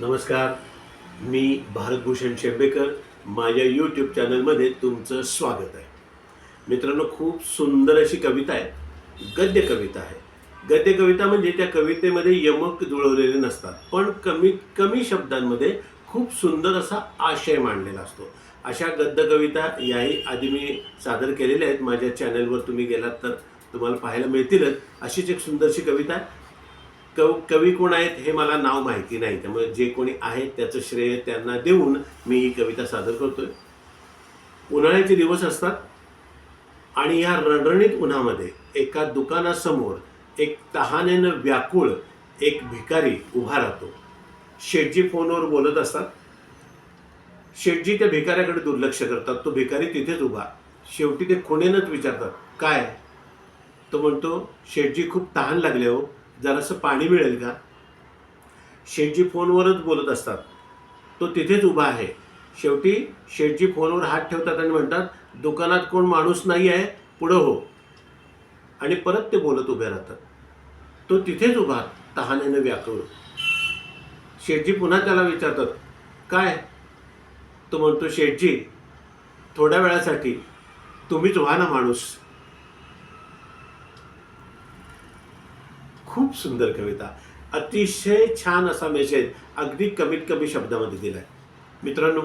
नमस्कार. मी भारतभूषण शेंबेकर. माझ्या यूट्यूब चॅनलमध्ये तुमचं स्वागत आहे. मित्रांनो खूप सुंदर अशी कविता आहे गद्य कविता आहे गद्य कविता म्हणजे त्या कवितेमध्ये यमक जुळवलेले नसतात पण कमीत कमी शब्दांमध्ये खूप सुंदर असा आशय मांडलेला असतो. अशा गद्य कविता याही आधी मी सादर केलेल्या आहेत. माझ्या चॅनलवर तुम्ही गेलात तर तुम्हाला पाहायला मिळतीलच. अशीच एक सुंदरशी कविता आहे. कव कवी कोण आहेत हे मला नाव माहिती नाही. त्यामुळे जे कोणी आहेत त्याचं श्रेय त्यांना देऊन मी ही कविता सादर करतोय. उन्हाळ्याचे दिवस असतात आणि या रणरणीत उन्हामध्ये एका दुकानासमोर एक तहानेनं व्याकुळ एक भिकारी उभा राहतो. शेठजी फोनवर बोलत असतात. शेठजी त्या भिकाऱ्याकडे दुर्लक्ष करतात. तो भिकारी तिथेच उभा. शेवटी ते खुणेनंच विचारतात काय? तो म्हणतो शेठजी खूप तहान लागले हो. जरासं पाणी मिळेल का? शेठजी फोनवरच बोलत असतात. तो तिथेच उभा आहे. शेवटी शेठजी फोनवर हात ठेवतात आणि म्हणतात दुकानात कोण माणूस नाही आहे पुढं हो. आणि परत ते बोलत उभे राहतात. तो तिथेच उभा तहानेनं व्याकुळ. शेठजी पुन्हा त्याला विचारतात काय? तो म्हणतो शेठजी थोड्या वेळासाठी तुम्हीच व्हा ना माणूस. खूप सुंदर कविता. अतिशय छान असा मेसेज अगदी कमीत कमी शब्दामध्ये दिलाय. मित्रांनो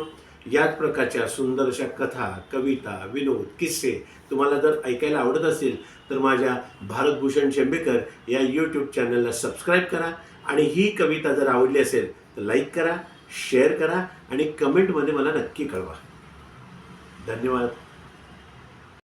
याच प्रकारच्या सुंदर अशा कथा कविता विनोद किस्से तुम्हाला जर ऐकायला आवडत असेल तर माझ्या भारतभूषण शेंबेकर या यूट्यूब चॅनलला सबस्क्राईब करा आणि ही कविता जर आवडली असेल तर लाईक करा शेअर करा आणि कमेंटमध्ये मला नक्की कळवा. धन्यवाद.